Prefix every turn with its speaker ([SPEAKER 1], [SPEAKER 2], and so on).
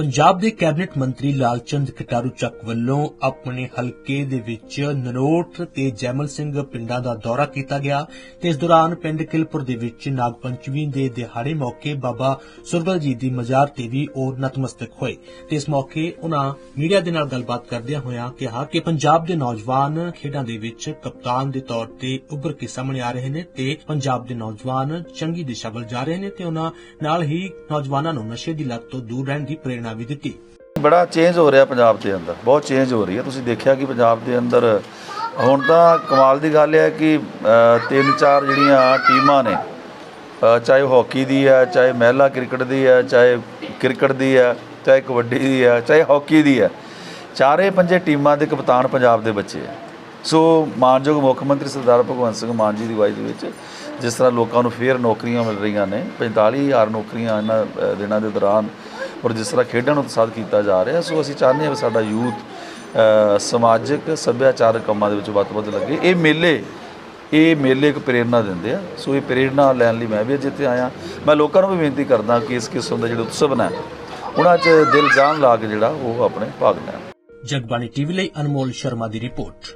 [SPEAKER 1] ਪੰਜਾਬ ਦੇ ਕੈਬਨਿਟ ਮੰਤਰੀ ਲਾਲਚੰਦ ਕਟਾਰੂ ਚੱਕ ਵੱਲੋਂ ਆਪਣੇ ਹਲਕੇ ਦੇ ਵਿੱਚ ਨਰੋਟ ਤੇ ਜੈਮਲ ਸਿੰਘ ਪਿੰਡਾਂ ਦਾ ਦੌਰਾ ਕੀਤਾ ਗਿਆ ਤੇ ਇਸ ਦੌਰਾਨ ਪਿੰਡ ਕਿਲਪੁਰ ਦੇ ਵਿੱਚ ਨਾਗ ਪੰਚਮੀ ਦੇ ਦਿਹਾੜੇ ਮੌਕੇ ਬਾਬਾ ਸੁਰਬਲ ਜੀ ਦੀ ਮਜ਼ਾਰ ਤੇ ਵੀ ਉਹ ਨਤਮਸਤਕ ਹੋਏ ਤੇ ਇਸ ਮੌਕੇ ਉਹਨਾਂ ਮੀਡੀਆ ਦੇ ਨਾਲ ਗੱਲਬਾਤ ਕਰਦਿਆਂ ਹੋਇਆਂ ਕਿਹਾ ਕਿ ਪੰਜਾਬ ਦੇ ਨੌਜਵਾਨ ਖੇਡਾਂ ਦੇ ਵਿੱਚ ਕਪਤਾਨ ਦੇ ਤੌਰ ਤੇ ਉੱਭਰ ਕੇ ਸਾਹਮਣੇ ਆ ਰਹੇ ਨੇ ਤੇ ਪੰਜਾਬ ਦੇ ਨੌਜਵਾਨ ਚੰਗੀ ਦਿਸ਼ਾ ਵੱਲ ਜਾ ਰਹੇ ਨੇ ਤੇ ਉਹਨਾਂ ਨਾਲ ਹੀ ਨੌਜਵਾਨਾਂ ਨੂੰ ਨਸ਼ੇ ਦੀ ਲੱਤ ਤੋਂ ਦੂਰ ਰਹਿਣ ਦੀ ਪ੍ਰੇਰਣਾ ਵੀ ਦਿੱਤੀ।
[SPEAKER 2] ਬੜਾ ਚੇਂਜ ਹੋ ਰਿਹਾ ਪੰਜਾਬ ਦੇ ਅੰਦਰ, ਬਹੁਤ ਚੇਂਜ ਹੋ ਰਹੀ ਹੈ। ਤੁਸੀਂ ਦੇਖਿਆ ਕਿ ਪੰਜਾਬ ਦੇ ਅੰਦਰ, ਹੁਣ ਤਾਂ ਕਮਾਲ ਦੀ ਗੱਲ ਹੈ ਕਿ ਤਿੰਨ ਚਾਰ ਜਿਹੜੀਆਂ ਟੀਮਾਂ ਨੇ ਚਾਹੇ ਹਾਕੀ ਦੀ ਹੈ, ਚਾਹੇ ਮਹਿਲਾ ਕ੍ਰਿਕਟ ਦੀ ਹੈ, ਚਾਹੇ ਕ੍ਰਿਕਟ ਦੀ ਹੈ, ਚਾਹੇ ਕਬੱਡੀ ਦੀ ਹੈ, ਚਾਹੇ ਹਾਕੀ ਦੀ ਹੈ, ਚਾਰੇ ਪੰਜੇ ਟੀਮਾਂ ਦੇ ਕਪਤਾਨ ਪੰਜਾਬ ਦੇ ਬੱਚੇ ਹੈ। ਸੋ ਮਾਨਯੋਗ ਮੁੱਖ ਮੰਤਰੀ ਸਰਦਾਰ ਭਗਵੰਤ ਸਿੰਘ ਮਾਨ ਜੀ ਦੀ ਅਗਵਾਈ ਦੇ ਵਿੱਚ, ਜਿਸ ਤਰ੍ਹਾਂ ਲੋਕਾਂ ਨੂੰ ਫੇਰ ਨੌਕਰੀਆਂ ਮਿਲ ਰਹੀਆਂ ਨੇ 45000 ਨੌਕਰੀਆਂ ਇਹਨਾਂ ਦਿਨਾਂ ਦੇ ਦੌਰਾਨ ਔਰ ਜਿਸ ਤਰ੍ਹਾਂ ਖੇਡਾਂ ਨੂੰ ਉਤਸ਼ਾਹਿਤ ਕੀਤਾ ਜਾ ਰਿਹਾ, ਸੋ ਅਸੀਂ ਚਾਹੁੰਦੇ ਹਾਂ ਵੀ ਸਾਡਾ ਯੂਥ ਸਮਾਜਿਕ ਸੱਭਿਆਚਾਰਕ ਕੰਮਾਂ ਦੇ ਵਿੱਚ ਵੱਧ ਤੋਂ ਵੱਧ ਲੱਗੇ। ਇਹ ਮੇਲੇ ਇਹ ਮੇਲੇ ਇੱਕ ਪ੍ਰੇਰਣਾ ਦਿੰਦੇ ਆ। ਸੋ ਇਹ ਪ੍ਰੇਰਣਾ ਲੈਣ ਲਈ ਮੈਂ ਵੀ ਅੱਜ ਇੱਥੇ ਆਇਆ। ਮੈਂ ਲੋਕਾਂ ਨੂੰ ਵੀ ਬੇਨਤੀ ਕਰਦਾ ਕਿ ਇਸ ਕਿਸਮ ਦੇ ਜਿਹੜੇ ਉਤਸਵ ਨੇ, ਉਹਨਾਂ 'ਚ ਦਿਲ ਜਾਨ ਲਾ ਕੇ ਜਿਹੜਾ ਉਹ ਆਪਣੇ ਭਾਗ ਲੈਣ।
[SPEAKER 1] ਜਗਬਾਣੀ ਟੀਵੀ ਲਈ ਅਨਮੋਲ ਸ਼ਰਮਾ ਦੀ ਰਿਪੋਰਟ।